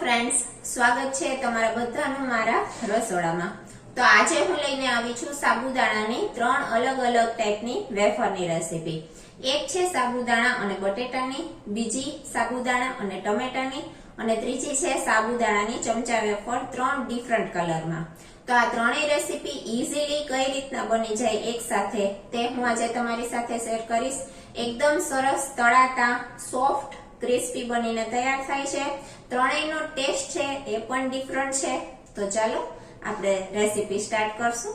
Friends સ્વાગત છે તમારા બધાનું મારા રસોડામાં. તો આજે હું લઈને આવી છું સાબુદાણાની ત્રણ અલગ અલગ ટાઈપની વેફરની રેસીપી એક છે સાબુદાણા અને બટેટાની, બીજી સાબુદાણા અને ટમેટાની, અને ત્રીજી છે સાબુદાણાની ચમચા વેફર ત્રણ ડિફરન્ટ કલરમાં તો આ ત્રણેય રેસીપી ઇઝીલી કઈ રીતના બની જાય એક સાથે તે હું આજે તમારી સાથે શેર કરીશ. એકદમ સરસ તળાતા સોફ્ટ ક્રિસ્પી બનીને તૈયાર થાય છે. ત્રણેયનો ટેસ્ટ છે, એ પણ ડિફરન્ટ છે. તો ચાલો, આપણે રેસીપી સ્ટાર્ટ કરશું.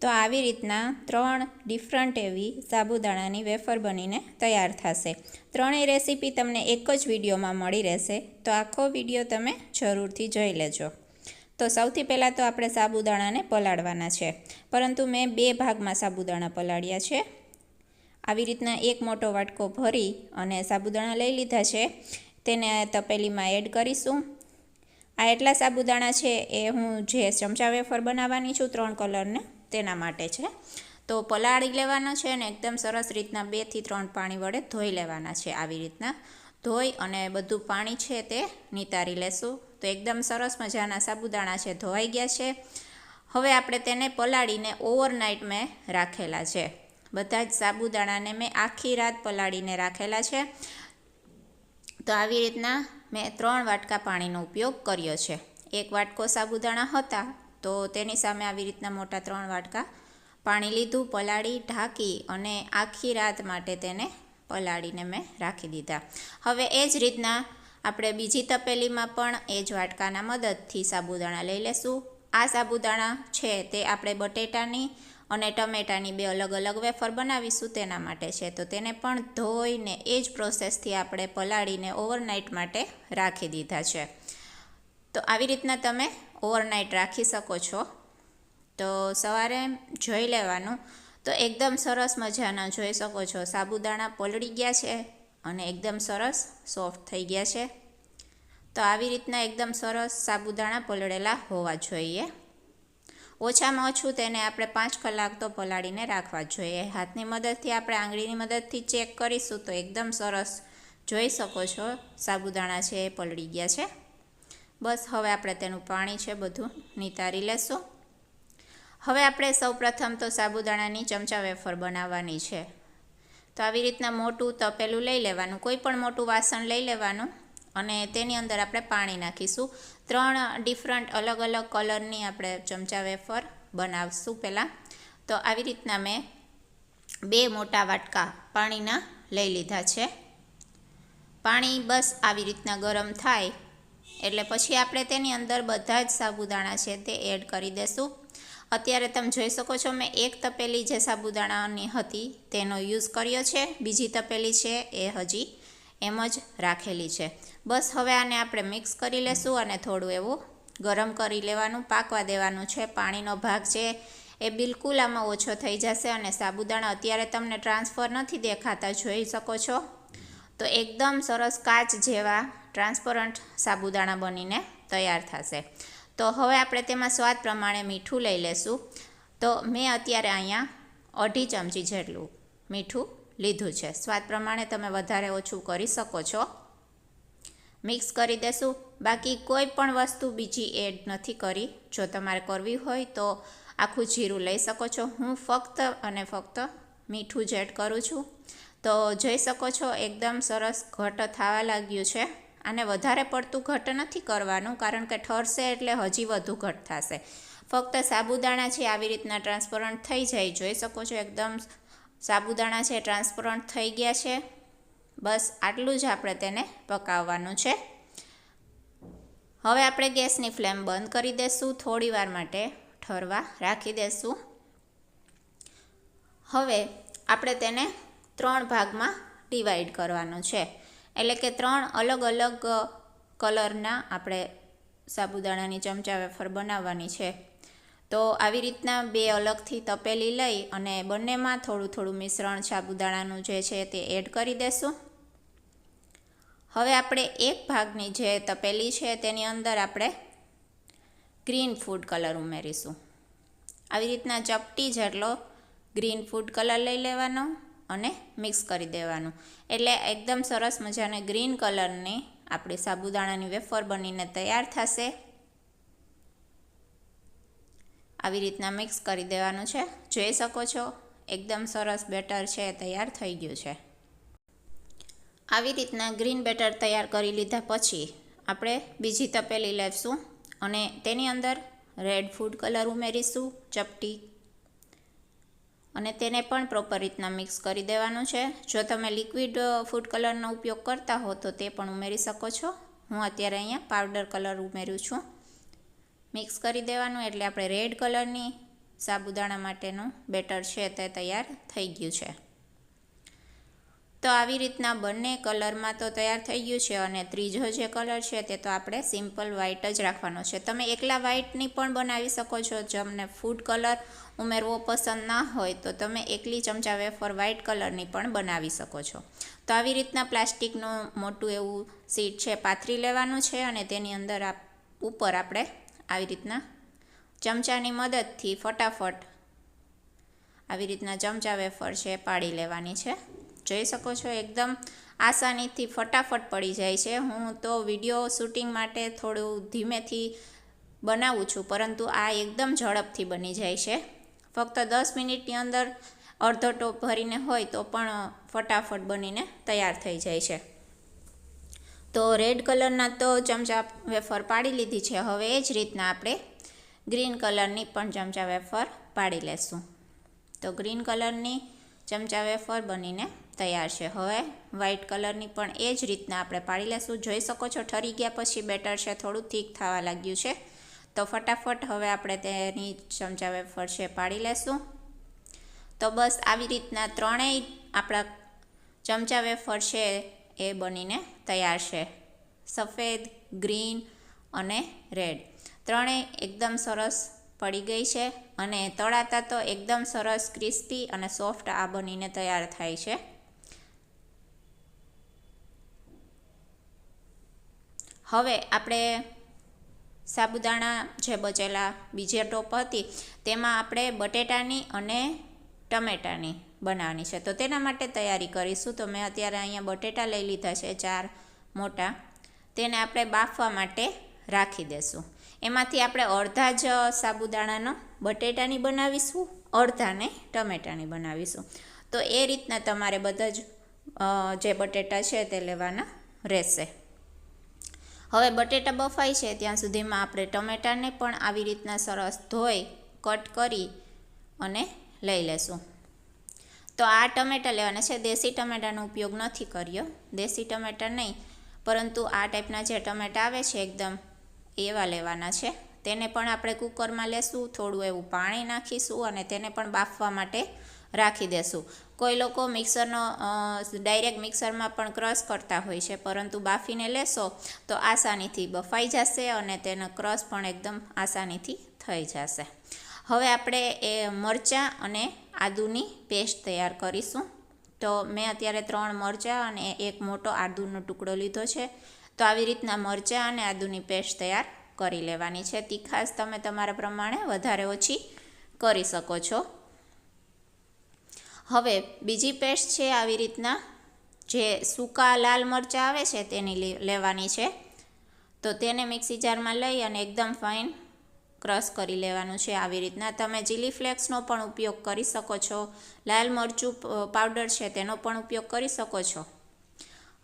તો આવી રીતના ત્રણ ડિફરન્ટ એવી સાબુદાણાની વેફર બનીને તૈયાર થશે. ત્રણેય રેસીપી તમને એક જ વિડીયોમાં મળી રહેશે, તો આખો વીડિયો તમે જરૂરથી જોઈ લેજો. તો સૌથી પહેલાં તો આપણે સાબુદાણાને પલાળવાના છે. પરંતુ મેં બે ભાગમાં સાબુદાણા પલાળ્યા છે. આવી રીતના એક મોટો વાટકો ભરી અને સાબુદાણા લઈ લીધા છે. તેને તપેલીમાં એડ કરીશું. આ એટલા સાબુદાણા છે એ હું જે ચમચા વેફર બનાવવાની છું ત્રણ કલરને તેના માટે છે. તો પલાળી લેવાના છે અને એકદમ સરસ રીતના બેથી ત્રણ પાણી વડે ધોઈ લેવાના છે આવી રીતના. ધોઈ અને બધું પાણી છે તે નિતારી લેશું. તો એકદમ સરસ મજાના સાબુદાણા છે, ધોવાઈ ગયા છે. હવે આપણે તેને પલાળીને ઓવરનાઇટ મેં રાખેલા છે. બધા જ સાબુદાણાને મેં આખી રાત પલાળીને રાખેલા છે. તો આવી રીતના મેં ત્રણ વાટકા પાણીનો ઉપયોગ કર્યો છે. એક વાટકો સાબુદાણા હતા, તો તેની સામે આવી રીતના મોટા ત્રણ વાટકા પાણી લીધું, પલાળી, ઢાંકી અને આખી રાત માટે તેને પલાળીને મેં રાખી દીધા. હવે એ જ રીતના આપણે બીજી તપેલીમાં પણ એ જ વાટકાના મદદથી સાબુદાણા લઈ લેશું. આ સાબુદાણા છે તે આપણે બટેટાની અને ટમેટાની બે અલગ અલગ વેફર બનાવીશું તેના માટે છે. તો તેને પણ ધોઈને એ જ પ્રોસેસથી આપણે પલાળીને ઓવરનાઇટ માટે રાખી દીધા છે. તો આવી રીતના તમે ઓવરનાઇટ રાખી શકો છો. તો સવારે જોઈ લેવાનું. તો એકદમ સરસ મજાના જોઈ શકો છો. સાબુદાણા પલળી ગયા છે અને એકદમ સરસ સોફ્ટ થઈ ગયા છે. તો આવી રીતના એકદમ સરસ સાબુદાણા પલળેલા હોવા જોઈએ. ઓછામાં ઓછું તેને આપણે પાંચ કલાક તો પલાળીને રાખવા જોઈએ. હાથની મદદથી આપણે આંગળીની મદદથી ચેક કરીશું તો એકદમ સરસ જોઈ શકો છો. સાબુદાણા છે એ પલળી ગયા છે. બસ હવે આપણે તેનું પાણી છે બધું નિતારી લેશું. હવે આપણે સૌપ્રથમ તો સાબુદાણાની ચમચા વેફર બનાવવાની છે. તો આવી રીતના મોટું તપેલું લઈ લેવાનું, કોઈ પણ મોટું વાસણ લઈ લેવાનું. અને તેની અંદર આપણે પાણી નાખીશું. ત્રણ ડિફરન્ટ અલગ અલગ કલરની આપણે ચમચા વેફર બનાવશું પહેલાં. તો આવી રીતના મેં બે મોટા વાટકા પાણીના લઈ લીધા છે. પાણી બસ આવી રીતના ગરમ થાય એટલે પછી આપણે તેની અંદર બધા જ સાબુદાણા છે તે એડ કરી દેશું. અત્યારે તમે જોઈ શકો છો મેં એક તપેલી જે સાબુદાણાની હતી તેનો યુઝ કર્યો છે. બીજી તપેલી છે એ હજી એમ જ રાખેલી છે. બસ હવે આને આપણે મિક્સ કરી લેશું અને થોડું એવું ગરમ કરી લેવાનું, પાકવા દેવાનું છે. પાણીનો ભાગ છે એ બિલકુલ આમાં ઓછો થઈ જશે અને સાબુદાણા અત્યારે તમને ટ્રાન્સફર નથી દેખાતા, જોઈ શકો છો. તો એકદમ સરસ કાચ જેવા ટ્રાન્સપરન્ટ સાબુદાણા બનીને તૈયાર થશે. તો હવે આપણે તેમાં સ્વાદ પ્રમાણે મીઠું લઈ લેશું. તો મેં અત્યારે અહીંયા અઢી ચમચી જેટલું મીઠું લીધું છે. સ્વાદ પ્રમાણે તમે વધારે ઓછું કરી શકો છો. મિક્સ કરી દેશું. બાકી કોઈ પણ વસ્તુ બીજી એડ નથી કરી. જો તમારે કરવી હોય તો આખું જીરું લઈ શકો છો. હું ફક્ત અને ફક્ત મીઠું જ એડ કરું છું. તો જોઈ શકો છો, એકદમ સરસ ઘટ થવા લાગ્યું છે. આને વધારે પડતું ઘટ નથી કરવાનું, કારણ કે ઠરશે એટલે હજી વધુ ઘટ થશે. ફક્ત સાબુદાણા છે, આવી રીતના ટ્રાન્સપરન્ટ થઈ જાય. જોઈ શકો છો, એકદમ સાબુદાણા છે ટ્રાન્સપરન્ટ થઈ ગયા છે. બસ આટલું જ આપણે તેને પકાવવાનું છે. હવે આપણે ગેસની ફ્લેમ બંધ કરી દઈશું થોડીવાર માટે ઠરવા રાખી દઈશું હવે આપણે તેને ત્રણ ભાગમાં ડિવાઈડ કરવાનું છે. એટલે કે ત્રણ અલગ અલગ કલરના આપણે સાબુદાણાની ચમચા વેફર બનાવવાની છે. તો આવી રીતના બે અલગથી તપેલી લઈ અને બંનેમાં થોડું થોડું મિશ્રણ સાબુદાણાનું જે છે તે એડ કરી દેશું. હવે આપણે એક ભાગની જે તપેલી છે તેની અંદર આપણે ગ્રીન ફૂડ કલર ઉમેરીશું. આવી રીતના ચપટી જેટલો ગ્રીન ફૂડ કલર લઈ લેવાનો અને મિક્સ કરી દેવાનું. એટલે એકદમ સરસ મજાને ગ્રીન કલરની આપણી સાબુદાણાની વેફર બનીને તૈયાર થશે. આવી રીતના મિક્સ કરી દેવાનું છે. જોઈ શકો છો, એકદમ સરસ બેટર છે, તૈયાર થઈ ગયું છે. આવી રીતના ગ્રીન બેટર તૈયાર કરી લીધા પછી આપણે બીજી તપેલી લેશું અને તેની અંદર રેડ ફૂડ કલર ઉમેરીશું, ચપટી અને તેને પણ પ્રોપર રીતના મિક્સ કરી દેવાનું છે. જો તમે લિક્વિડ ફૂડ કલરનો ઉપયોગ કરતા હો તો તે પણ ઉમેરી શકો છો. હું અત્યારે અહીંયા પાવડર કલર ઉમેર્યું છું. મિક્સ કરી દેવાનું એટલે આપણે રેડ કલરની સાબુદાણા માટેનું બેટર છે તે તૈયાર થઈ ગયું છે. તો આવી રીતના બંને કલરમાં તો તૈયાર થઈ ગયું છે અને ત્રીજો જે કલર છે તે તો આપણે સિમ્પલ વ્હાઇટ જ રાખવાનો છે. તમે એકલા વ્હાઇટની પણ બનાવી શકો છો તમને ફૂડ કલર ઉમેરવો પસંદ ના હોય તો તમે એકલી ચમચા વેફર વ્હાઇટ કલરની પણ બનાવી શકો છો. તો આવી રીતના પ્લાસ્ટિકનું મોટું એવું સીટ છે પાથરી લેવાનું છે અને તેની અંદર ઉપર આપણે આવી રીતના ચમચાની મદદથી ફટાફટ આવી રીતના ચમચા વેફર છે પાડી લેવાની છે. જોઈ શકો છો, એકદમ આસાનીથી ફટાફટ પડી જાય છે. હું તો વીડિયો શૂટિંગ માટે થોડું ધીમેથી બનાવું છું, પરંતુ આ એકદમ ઝડપથી બની જાય છે. ફક્ત દસ મિનિટની અંદર અડધો ટોપ ભરીને હોય તો પણ ફટાફટ બનીને તૈયાર થઈ જાય છે. તો રેડ કલરના તો ચમચા વેફર પાડી લીધી છે. હવે એ જ રીતના આપણે ગ્રીન કલરની પણ ચમચા વેફર પાડી લેશું. તો ગ્રીન કલરની ચમચા વેફર બનીને તૈયાર છે. હવે વ્હાઇટ કલરની પણ એ જ રીતના આપણે પાડી લેશું. જોઈ શકો છો, ઠરી ગયા પછી બેટર છે. થોડું થીક થવા લાગ્યું છે. તો ફટાફટ હવે આપણે તેની ચમચા વેફર છે પાડી લેશું. તો બસ આવી રીતના ત્રણેય આપણા ચમચા વેફર છે એ બનીને તૈયાર છે. સફેદ ગ્રીન અને રેડ ત્રણેય એકદમ સરસ પડી ગઈ છે અને તળાતા તો એકદમ સરસ ક્રિસ્પી અને સોફ્ટ આ બનીને તૈયાર થાય છે. હવે આપણે સાબુદાણા જે બચેલા બીજી ટોપ હતી, તેમાં આપણે બટેટાની અને ટમેટાની બનાવવાની છે. તો તેના માટે તૈયારી કરીશું. તો મેં અત્યારે અહીંયા બટેટા લઈ લીધા છે, ચાર મોટા. તેને આપણે બાફવા માટે રાખી દેશું. એમાંથી આપણે અડધા જ સાબુદાણાનો બટેટાની બનાવીશું અડધાને ટમેટાની બનાવીશું. તો એ રીતના તમારે બધા જ જે બટેટા છે તે લેવાના રહેશે. હવે બટેટા બફાય છે ત્યાં સુધીમાં આપણે ટમેટાને પણ આવી રીતના સરસ ધોઈ, કટ કરી અને લઈ લેશું. તો આ ટમેટા લેવાના છે. દેશી ટમેટાનો ઉપયોગ નથી કર્યો. દેશી ટમેટા નહીં, પરંતુ આ ટાઈપના જે ટમેટા આવે છે એકદમ એવા લેવાના છે. તેને પણ આપણે કુકરમાં લેશું, થોડું એવું પાણી નાખીશું અને તેને પણ બાફવા માટે રાખી દેશું. કોઈ લોકો મિક્સરનો ડાયરેક્ટ મિક્સરમાં પણ ક્રશ કરતા હોય છે, પરંતુ બાફીને લેશો તો આસાનીથી બફાઈ જશે અને તેનો ક્રશ પણ એકદમ આસાનીથી થઈ જશે. હવે આપણે એ મરચાં અને આદુની પેસ્ટ તૈયાર કરીશું. તો મેં અત્યારે ત્રણ મરચાં અને એક મોટો આદુનો ટુકડો લીધો છે. તો આવી રીતના મરચાં અને આદુની પેસ્ટ તૈયાર કરી લેવાની છે. તીખાશ તમે તમારા પ્રમાણે વધારે ઓછી કરી શકો છો. હવે બીજી પેસ્ટ છે આવી રીતના, જે સૂકા લાલ મરચાં આવે છે તેની લેવાની છે. તો તેને મિક્સી જારમાં લઈ અને એકદમ ફાઇન ક્રશ કરી લેવાનું છે આવી રીતના. તમે ચીલી ફ્લેક્સનો પણ ઉપયોગ કરી શકો છો. લાલ મરચું પાવડર છે તેનો પણ ઉપયોગ કરી શકો છો.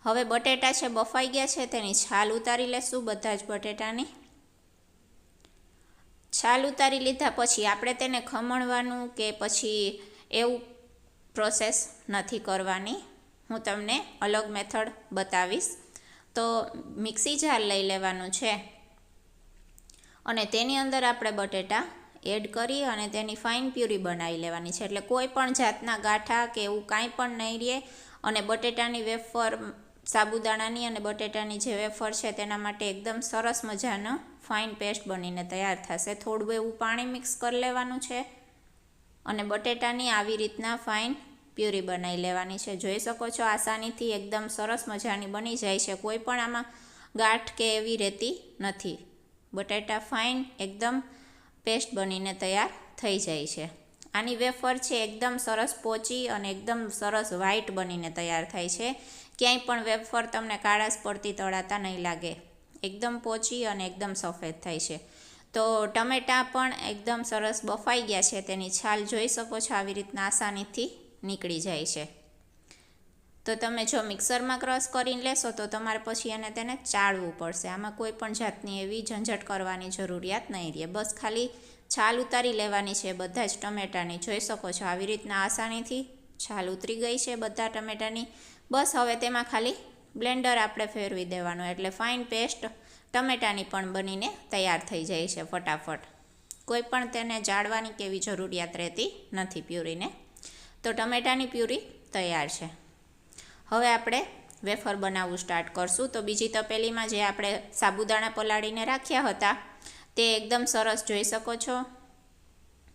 હવે બટેટા છે બફાઈ ગયા છે, તેની છાલ ઉતારી લેશું બધા જ બટેટાની. છાલ ઉતારી લીધા પછી આપણે તેને ખમણવાનું કે પછી એવું પ્રોસેસ નથી કરવાની. હું તમને અલગ મેથડ બતાવીશ. તો મિક્સી જાર લઈ લેવાનું છે. અને તેની અંદર આપણે બટેટા એડ કરી અને તેની ફાઇન પ્યુરી બનાવી લેવાની છે. એટલે કોઈ પણ જાતના ગાંઠા કે એવું કાંઈ પણ નહીં રહે અને બટેટાની વેફર, સાબુદાણાની અને બટેટાની જે વેફર છે તેના માટે એકદમ સરસ મજાનો ફાઇન પેસ્ટ બનીને તૈયાર થશે. થોડું એવું પાણી મિક્સ કરી લેવાનું છે. અને બટેટાની આવી રીતના ફાઇન પ્યુરી બનાવી લેવાની છે. જોઈ શકો છો આસાનીથી એકદમ સરસ મજાની બની જાય છે. કોઈ પણ આમાં ગાંઠ કે એવી રહેતી નથી. બટાટા ફાઇન એકદમ પેસ્ટ બનીને તૈયાર થઈ જાય છે. આની વેફર છે એકદમ સરસ પોચી અને એકદમ સરસ વ્હાઈટ બનીને તૈયાર થાય છે. ક્યાંય પણ વેફર તમને કાળાશ પડતી તળાતા નહીં લાગે. એકદમ પોચી અને એકદમ સફેદ થાય છે. તો ટમેટાં પણ એકદમ સરસ બફાઈ ગયા છે. તેની છાલ જોઈ શકો છો આવી રીતના આસાનીથી નીકળી જાય છે. તો તમે જો મિક્સરમાં ક્રશ કરીને લેશો તો તમારે પછી એને તેને ચાળવું પડશે. આમાં કોઈ પણ જાતની એવી ઝંઝટ કરવાની જરૂરિયાત નહીં રહે. બસ ખાલી છાલ ઉતારી લેવાની છે, બધા જ ટમેટાની. જોઈ શકો છો આવી રીતના આસાનીથી છાલ ઉતરી ગઈ છે બધા ટમેટાની. બસ હવે તેમાં ખાલી બ્લેન્ડર આપણે ફેરવી દેવાનું. એટલે ફાઇન પેસ્ટ ટમેટાની પણ બનીને તૈયાર થઈ જાય છે ફટાફટ. કોઈ પણ તેને જાળવાની કેવી જરૂરિયાત રહેતી નથી પ્યુરીને. તો ટમેટાની પ્યુરી તૈયાર છે. હવે આપણે વેફર બનાવવું સ્ટાર્ટ કરશું. તો બીજી તપેલીમાં જે આપણે સાબુદાણા પલાળીને રાખ્યા હતા, તે એકદમ સરસ જોઈ શકો છો.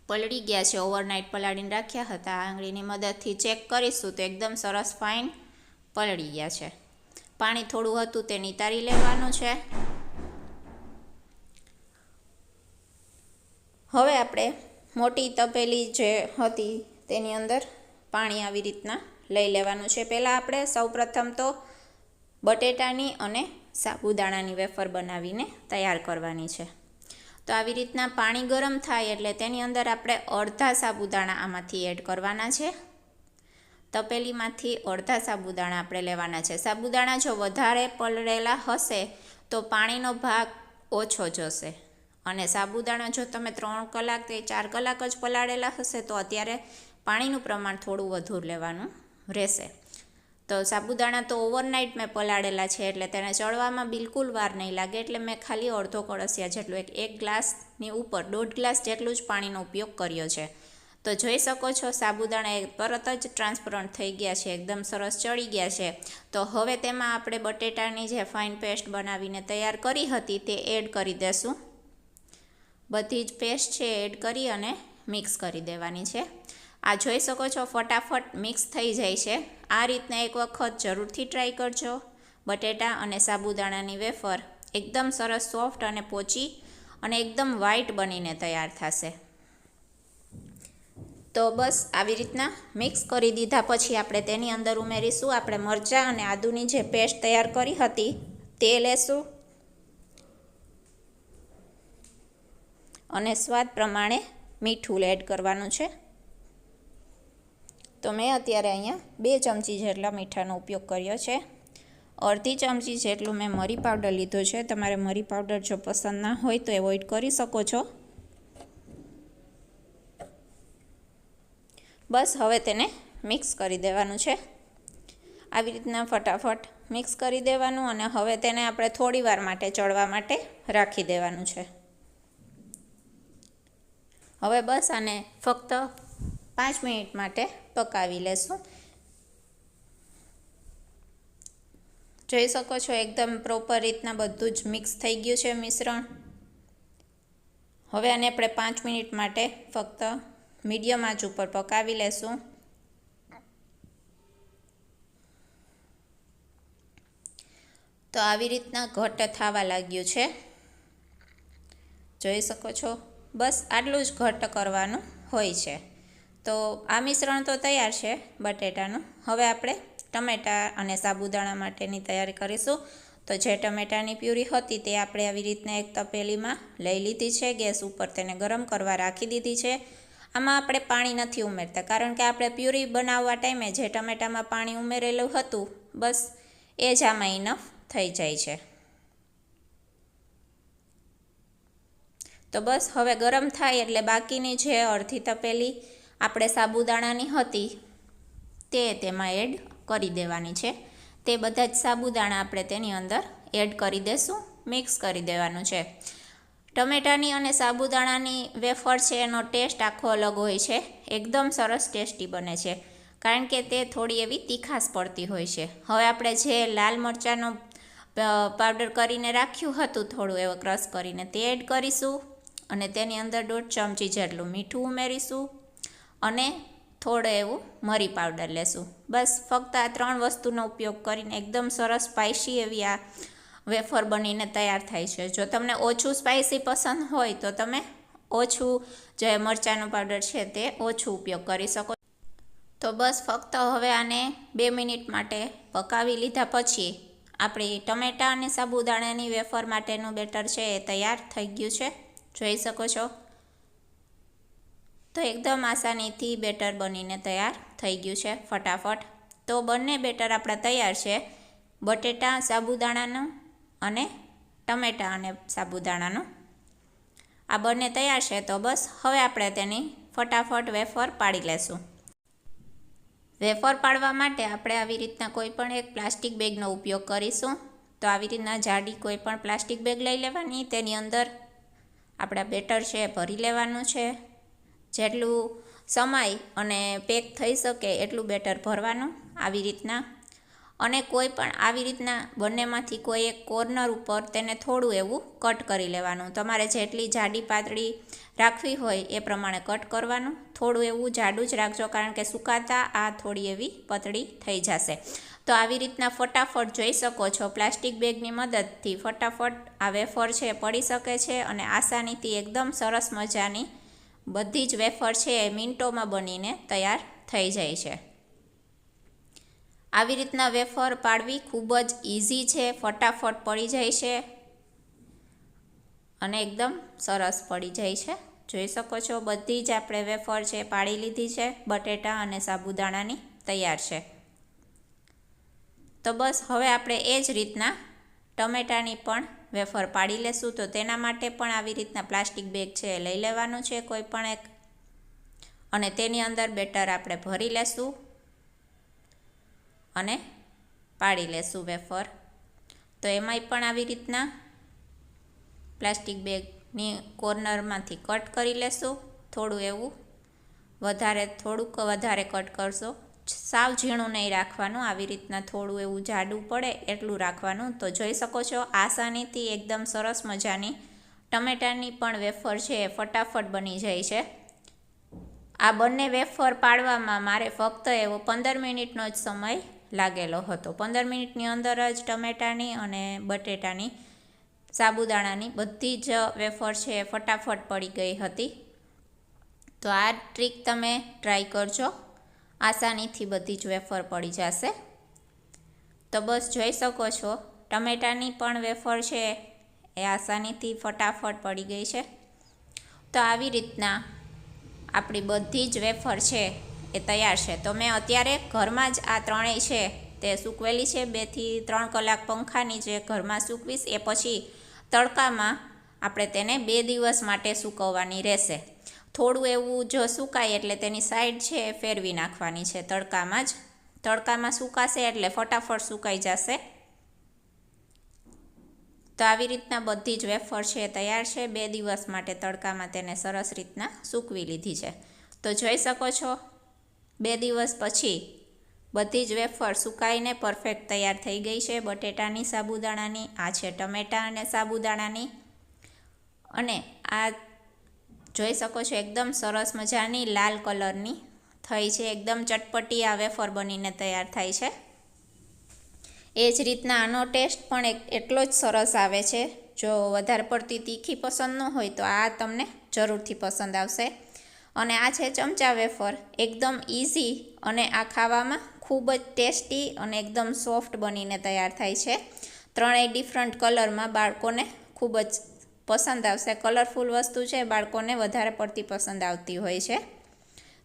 પલળી ગયા છે ઓવરનાઇટ પલાળીને રાખ્યા હતા. આંગળીની મદદથી ચેક કરીશું તો એકદમ સરસ ફાઇન પલળી ગયા છે. પાણી થોડું હતું તે નિતારી લેવાનું છે. હવે આપણે મોટી તપેલી જે હતી તેની અંદર પાણી આવી રીતના લઈ લેવાનું છે. પહેલાં આપણે સૌપ્રથમ તો બટેટાની અને સાબુદાણાની વેફર બનાવીને તૈયાર કરવાની છે. તો આવી રીતના પાણી ગરમ થાય એટલે તેની અંદર આપણે અડધા સાબુદાણા આમાંથી એડ કરવાના છે. તપેલીમાંથી અડધા સાબુદાણા આપણે લેવાના છે. સાબુદાણા જો વધારે પલળેલા હશે તો પાણીનો ભાગ ઓછો જશે અને સાબુદાણા જો તમે ત્રણ કલાક કે ચાર કલાક જ પલાળેલા હશે તો અત્યારે પાણીનું પ્રમાણ થોડું વધુ લેવાનું રહેશે. તો સાબુદાણા તો ઓવરનાઇટ મેં પલાળેલા છે, એટલે તેને ચડવામાં બિલકુલ વાર નહીં લાગે, એટલે મેં ખાલી અડધો કળસિયા જેટલું, એક એક ગ્લાસની ઉપર દોઢ ગ્લાસ જેટલું જ પાણીનો ઉપયોગ કર્યો છે. તો જોઈ શકો છો, સાબુદાણા એ તરત જ ટ્રાન્સપરન્ટ થઈ ગયા છે, એકદમ સરસ ચડી ગયા છે. તો હવે તેમાં આપણે બટેટાની જે ફાઇન પેસ્ટ બનાવીને તૈયાર કરી હતી તે એડ કરી દેશું. બધી જ પેસ્ટ છે એડ કરી અને મિક્સ કરી દેવાની છે. આ જોઈ શકો છો ફટાફટ મિક્સ થઈ જાય છે. આ રીતના એક વખત જરૂરથી ટ્રાય કરજો. બટેટા અને સાબુદાણાની વેફર એકદમ સરસ સોફ્ટ અને પોચી અને એકદમ વ્હાઈટ બનીને તૈયાર થશે. તો બસ આવી રીતના મિક્સ કરી દીધા. પછી આપણે તેની અંદર ઉમેરીશું. આપણે મરચાં અને આદુની જે પેસ્ટ તૈયાર કરી હતી તે લેશું. અને સ્વાદ પ્રમાણે મીઠું એડ કરવાનું છે. તો મેં અત્યારે અહીંયા બે ચમચી જેટલા મીઠાનો ઉપયોગ કર્યો છે. અડધી ચમચી જેટલું મેં મરી પાવડર લીધો છે. તમારે મરી પાવડર જો પસંદ ના હોય તો એવોઇડ કરી શકો છો. બસ હવે તેને મિક્સ કરી દેવાનું છે. આવી રીતના ફટાફટ મિક્સ કરી દેવાનું અને હવે તેને આપણે થોડી વાર માટે ચડવા માટે રાખી દેવાનું છે. હવે બસ આને ફક્ત પાંચ મિનિટ માટે પકાવી લેશું. જોઈ શકો છો એકદમ પ્રોપર રીતના બધું જ મિક્સ થઈ ગયું છે મિશ્રણ. હવે આને આપણે પાંચ મિનિટ માટે ફક્ત મીડિયમ આંચ ઉપર પકાવી લેશું. તો આવી રીતના ઘટ્ટ થવા લાગ્યું છે. જોઈ શકો છો? બસ આટલું જ ઘટ કરવાનું હોય છે. તો આ મિશ્રણ તો તૈયાર છે બટેટાનું. હવે આપણે ટમેટા અને સાબુદાણા માટેની તૈયારી કરીશું. તો જે ટમેટાની પ્યુરી હતી તે આપણે આવી રીતના એક તપેલીમાં લઈ લીધી છે. ગેસ ઉપર તેને ગરમ કરવા રાખી દીધી છે. આમાં આપણે પાણી નથી ઉમેરતા. કારણ કે આપણે પ્યુરી બનાવવા ટાઈમે જે ટમેટામાં પાણી ઉમેરેલું હતું, બસ એ જ આમાં ઇનફ થઈ જાય છે. તો બસ હવે ગરમ થાય એટલે બાકીની જે અડધી તપેલી આપણે સાબુદાણાની હતી, તે તેમાં એડ કરી દેવાની છે. તે બધા જ સાબુદાણા આપણે તેની અંદર એડ કરી દેશું, મિક્સ કરી દેવાનું છે. ટમેટાની અને સાબુદાણાની વેફર છે, એનો ટેસ્ટ આખો અલગ હોય છે. એકદમ સરસ ટેસ્ટી બને છે, કારણ કે તે થોડી એવી તીખાશ પડતી હોય છે. હવે આપણે જે લાલ મરચાંનો પાવડર કરીને રાખ્યું હતું, થોડું એવો ક્રશ કરીને તે એડ કરીશું અને તેની અંદર દોઢ ચમચી જેટલું મીઠું ઉમેરીશું. અને થોડું એવું મરી પાવડર લેશું. બસ, ફક્ત આ ત્રણ વસ્તુનો ઉપયોગ કરીને એકદમ સરસ સ્પાઇસી એવી આ વેફર બનીને તૈયાર થાય છે. જો તમને ઓછું સ્પાઇસી પસંદ હોય તો તમે ઓછું જે મરચાંનો પાવડર છે તે ઓછું ઉપયોગ કરી શકો. તો બસ, ફક્ત હવે આને બે મિનિટ માટે પકાવી લીધા પછી આપણી ટમેટા અને સાબુદાણાની વેફર માટેનું બેટર છે એ તૈયાર થઈ ગયું છે. જોઈ શકો છો. તો એકદમ આસાનીથી બેટર બનીને તૈયાર થઈ ગયું છે ફટાફટ. તો બંને બેટર આપણા તૈયાર છે. બટેટા સાબુદાણાનું અને ટમેટા અને સાબુદાણાનું. આ બંને તૈયાર છે તો બસ હવે આપણે તેની ફટાફટ વેફર પાડી લેશું. વેફર પાડવા માટે આપણે આવી રીતના કોઈ પણ એક પ્લાસ્ટિક બેગનો ઉપયોગ કરીશું. તો આવી રીતના જાડી કોઈ પણ પ્લાસ્ટિક બેગ લઈ લેવાની. તેની અંદર આપણા બેટર છે ભરી લેવાનું છે. જેટલું સમય અને પેક થઈ શકે એટલું બેટર ભરવાનું આવી રીતના. અને કોઈ પણ આવી રીતના બંનેમાંથી કોઈ એક કોર્નર ઉપર તેને થોડું એવું કટ કરી લેવાનું. તમારે જેટલી જાડી પાતળી રાખવી હોય એ પ્રમાણે કટ કરવાનું. થોડું એવું જાડું જ રાખજો કારણ કે સુકાતા આ થોડી એવી પતળી થઈ જશે. તો આવી રીતના ફટાફટ જોઈ શકો છો પ્લાસ્ટિક બેગની મદદથી ફટાફટ આ વેફર છે પડી શકે છે અને આસાનીથી એકદમ સરસ મજાની બધી જ વેફર છે એ મિનિટોમાં બનીને તૈયાર થઈ જાય છે. આવી રીતના વેફર પાડવી ખૂબ જ ઇઝી છે, ફટાફટ પડી જાય છે અને એકદમ સરસ પડી જાય છે. જોઈ શકો છો, બધી જ આપણે વેફર છે પાડી લીધી છે, બટેટા અને સાબુદાણાની તૈયાર છે. તો બસ, હવે આપણે એ જ રીતના ટમેટાની પણ વેફર પાડી લેશું તો તેના માટે પણ આવી રીતના પ્લાસ્ટિક બેગ છે લઈ લેવાનું છે કોઈ પણ એક. અને તેની અંદર બેટર આપણે ભરી લેશું અને પાડી લેશું વેફર. તો એમાંય પણ આવી રીતના પ્લાસ્ટિક બેગની કોર્નરમાંથી કટ કરી લેશું. થોડું એવું. વધારે, થોડુંક વધારે કટ કરશો. સાવ ઝીણું નહીં રાખવાનું, આવી રીતના થોડું એવું જાડું પડે એટલું રાખવાનું. તો જોઈ શકો છો આસાનીથી એકદમ સરસ મજાની ટમેટાની પણ વેફર છે એ ફટાફટ બની જાય છે. આ બંને વેફર પાડવામાં મારે ફક્ત એવો પંદર મિનિટનો જ સમય લાગેલો હતો. પંદર મિનિટની અંદર જ ટમેટાની અને બટેટાની સાબુદાણાની બધી જ વેફર છે એ ફટાફટ પડી ગઈ હતી. તો આ ટ્રીક તમે ટ્રાય કરજો. આસાનીથી બધી જ વેફર પડી જશે. તો બસ જોઈ શકો છો, ટમેટાની પણ વેફર છે, એ આસાનીથી ફટાફટ પડી ગઈ છે. તો આવી રીતના આપણી બધી જ વેફર છે એ તૈયાર છે. તો મેં અત્યારે ઘરમાં જ આ ત્રણેય છે, તે સૂકવેલી છે, બેથી ત્રણ કલાક પંખાની જે ઘરમાં સૂકવીશ એ પછી તડકામાં આપણે તેને બે દિવસ માટે સૂકવવાની રહેશે. થોડું એવું જો સુકાય એટલે તેની સાઈડ છે એ ફેરવી નાખવાની છે. તડકામાં જ. તડકામાં સુકાશે એટલે ફટાફટ સુકાઈ જશે. તો આવી રીતના બધી જ વેફર છે તૈયાર છે. બે દિવસ માટે તડકામાં તેને સરસ રીતના સૂકવી લીધી છે. તો જોઈ શકો છો, બે દિવસ પછી બધી જ વેફર સુકાઈને પરફેક્ટ તૈયાર થઈ ગઈ છે. બટેટાની સાબુદાણાની, આ છે ટમેટા અને સાબુદાણાની. અને આ જોઈ શકો છો, એકદમ સરસ મજાની લાલ કલરની થઈ છે, એકદમ ચટપટી આ વેફર બનીને તૈયાર થાય છે. એ જ રીતના આનો ટેસ્ટ પણ એટલો જ સરસ આવે છે. જો વધારે પડતી તીખી પસંદ ન હોય તો આ તમને જરૂરથી પસંદ આવશે. અને આ છે ચમચા વેફર, એકદમ ઇઝી અને આ ખાવામાં ખૂબ જ ટેસ્ટી અને એકદમ સોફ્ટ બનીને તૈયાર થાય છે. ત્રણેય ડિફરન્ટ કલરમાં બાળકોને ખૂબ જ પસંદ આવશે. કલરફુલ વસ્તુ છે, બાળકોને વધારે પડતી પસંદ આવતી હોય છે.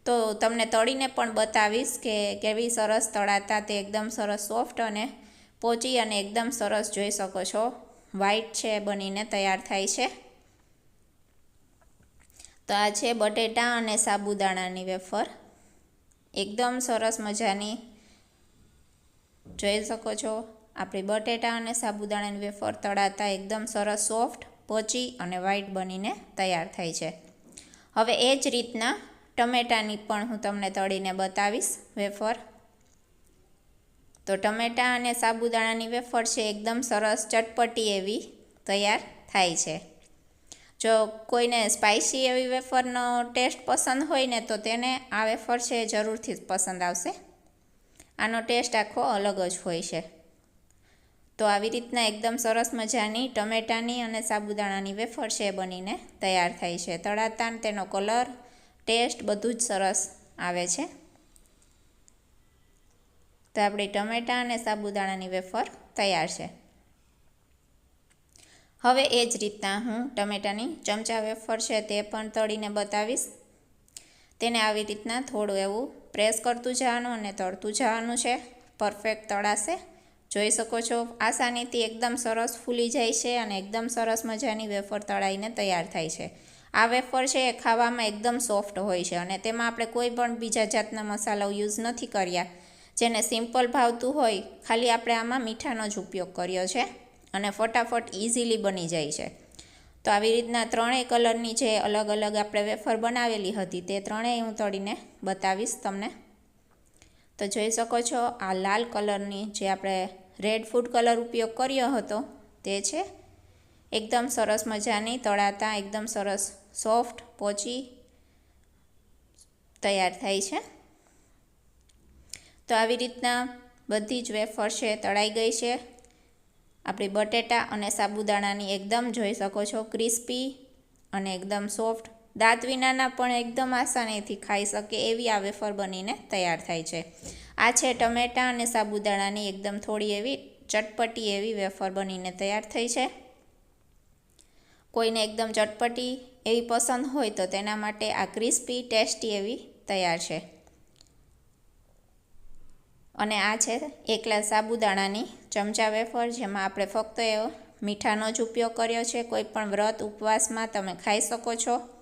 તો તમને તળીને પણ બતાવીશ કે કેવી સરસ તળાતા તે એકદમ સરસ સોફ્ટ અને પોચી અને એકદમ સરસ જોઈ શકો છો. વ્હાઈટ છે બનીને તૈયાર થાય છે. તો આ છે બટેટા અને સાબુદાણાની વેફર. એકદમ સરસ મજાની. જોઈ શકો છો, આપણી બટેટા અને સાબુદાણાની વેફર તળાતા એકદમ સરસ સોફ્ટ. પોચી અને વ્હાઈટ બનીને તૈયાર થાય છે. હવે એ જ રીતના ટમેટાની પણ હું તમને તળીને બતાવીશ વેફર. તો ટમેટા અને સાબુદાણાની વેફર છે એકદમ સરસ ચટપટી એવી તૈયાર થાય છે. જો કોઈને સ્પાઇસી એવી વેફરનો ટેસ્ટ પસંદ હોય ને તો તેને આ વેફર છે જરૂરથી પસંદ આવશે. આનો ટેસ્ટ આખો અલગ જ હોય છે. તો આવી રીતના એકદમ સરસ મજાની ટમેટાની અને સાબુદાણાની વેફર છે બનીને તૈયાર થાય છે. તળાતા તેનો કલર, ટેસ્ટ બધું જ સરસ આવે છે. તો આપણી ટમેટાં અને સાબુદાણાની વેફર તૈયાર છે. હવે એ જ રીતના હું ટમેટાની ચમચા વેફર છે તે પણ તળીને બતાવીશ. તેને આવી રીતના થોડું એવું પ્રેસ કરતું જવાનું અને તળતું જવાનું છે. પરફેક્ટ તળાશે. જોઈ શકો છો. આસાનીથી એકદમ સરસ ફૂલી જાય છે અને એકદમ સરસ મજાની વેફર તળાઈને તૈયાર થાય છે. આ વેફર છે એ ખાવામાં એકદમ સોફ્ટ હોય છે અને તેમાં આપણે કોઈ પણ બીજા જાતના મસાલાઓ યુઝ નથી કર્યા. જેને સિમ્પલ ભાવતું હોય, ખાલી આપણે આમાં મીઠાનો જ ઉપયોગ કર્યો છે અને ફટાફટ ઇઝીલી બની જાય છે. તો આવી રીતના ત્રણેય કલરની જે અલગ અલગ આપણે વેફર બનાવેલી હતી તે ત્રણેય હું તળીને બતાવીશ તમને. તો જોઈ શકો છો આ લાલ કલરની જે આપણે રેડ ફૂડ કલર ઉપયોગ કર્યો હતો તે છે. એકદમ સરસ મજાની તળાતા, એકદમ સરસ સોફ્ટ પોચી તૈયાર થાય છે. તો આવી રીતના બધી જ વેફર છે, તળાઈ ગઈ છે. આપણી બટેટા અને સાબુદાણાની એકદમ જોઈ શકો છો, ક્રિસ્પી અને એકદમ સોફ્ટ દાંત વિનાના પણ એકદમ આસાનીથી ખાઈ શકે એવી આ વેફર બનીને તૈયાર થાય છે. આ છે ટમેટાં અને સાબુદાણાની એકદમ થોડી એવી ચટપટી એવી વેફર બનીને તૈયાર થઈ છે. કોઈને એકદમ ચટપટી એવી પસંદ હોય તો તેના માટે આ ક્રિસ્પી, ટેસ્ટી એવી તૈયાર છે. અને આ છે એકલા સાબુદાણાની ચમચા વેફર, જેમાં આપણે ફક્ત એ મીઠાનો જ ઉપયોગ કર્યો છે. કોઈ પણ વ્રત ઉપવાસમાં તમે ખાઈ શકો છો.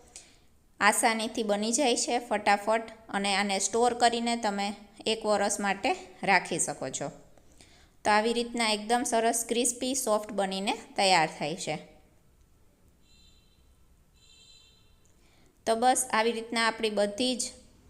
આસાનીથી બની જાય છે ફટાફટ અને આને સ્ટોર કરીને તમે એક વરસ માટે રાખી શકો છો. તો આવી રીતના એકદમ સરસ ક્રિસ્પી, સોફ્ટ બનીને તૈયાર થાય છે. તો બસ આવી રીતના આપણી બધી જ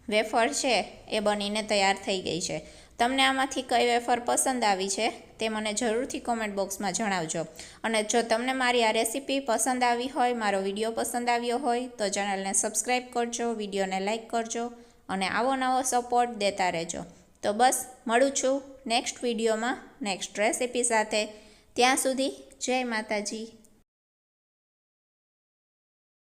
વેફર છે એ બનીને તૈયાર થઈ ગઈ છે. તમને આમાંથી કઈ વેફર પસંદ આવી છે તે મને જરૂરથી કોમેન્ટ બોક્સમાં જણાવજો. અને જો તમને મારી આ રેસીપી પસંદ આવી હોય, મારો વીડિયો પસંદ આવ્યો હોય, તો ચેનલને સબસ્ક્રાઈબ કરજો, વિડીયોને લાઇક કરજો અને આવો નવો સપોર્ટ દેતા રહેજો. તો બસ, મળું છું નેક્સ્ટ વિડીયોમાં નેક્સ્ટ રેસીપી સાથે. ત્યાં સુધી જય માતાજી.